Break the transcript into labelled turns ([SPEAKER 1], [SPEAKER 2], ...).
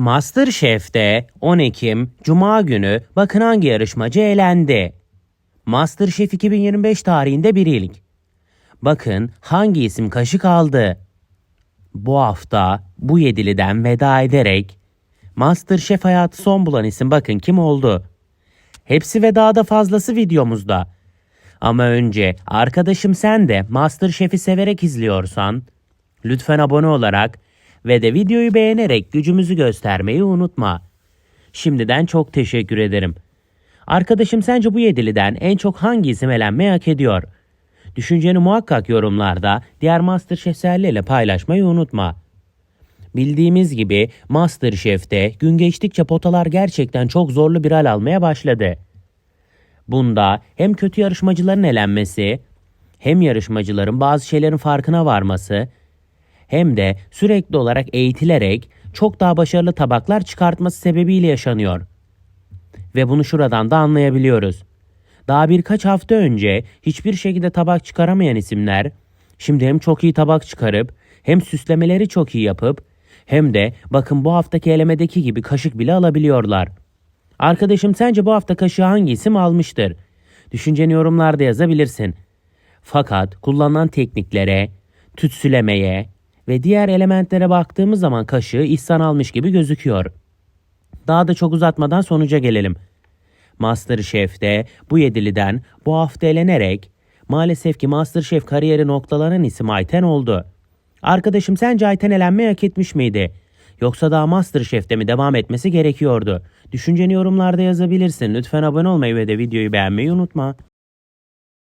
[SPEAKER 1] Masterchef'te 10 Ekim Cuma günü bakın hangi yarışmacı elendi. Masterchef 2025 tarihinde bir ilk. Bakın hangi isim kaşık aldı. Bu hafta bu yediliden veda ederek Masterchef hayatı son bulan isim bakın kim oldu. Hepsi ve daha da fazlası videomuzda. Ama önce arkadaşım sen de Masterchef'i severek izliyorsan lütfen abone olarak ve de videoyu beğenerek gücümüzü göstermeyi unutma. Şimdiden çok teşekkür ederim. Arkadaşım sence bu yediliden en çok hangi isim elenmeyi hak ediyor? Düşünceni muhakkak yorumlarda diğer Masterchef'lerle paylaşmayı unutma. Bildiğimiz gibi Masterchef'te gün geçtikçe potalar gerçekten çok zorlu bir hal almaya başladı. Bunda hem kötü yarışmacıların elenmesi, hem yarışmacıların bazı şeylerin farkına varması, hem de sürekli olarak eğitilerek çok daha başarılı tabaklar çıkartması sebebiyle yaşanıyor. Ve bunu şuradan da anlayabiliyoruz. Daha birkaç hafta önce hiçbir şekilde tabak çıkaramayan isimler, şimdi hem çok iyi tabak çıkarıp, hem süslemeleri çok iyi yapıp, hem de bakın bu haftaki elemedeki gibi kaşık bile alabiliyorlar. Arkadaşım sence bu hafta kaşığı hangi isim almıştır? Düşünceni yorumlarda yazabilirsin. Fakat kullanılan tekniklere, tütsülemeye ve diğer elementlere baktığımız zaman kaşığı İhsan almış gibi gözüküyor. Daha da çok uzatmadan sonuca gelelim. Masterchef'te bu yediliden bu hafta elenerek maalesef ki Masterchef kariyeri noktalanan isim Ayten oldu. Arkadaşım sence Ayten elenmeyi hak etmiş miydi? Yoksa daha Masterchef'te mi devam etmesi gerekiyordu? Düşünceni yorumlarda yazabilirsin. Lütfen abone olmayı ve de videoyu beğenmeyi unutma.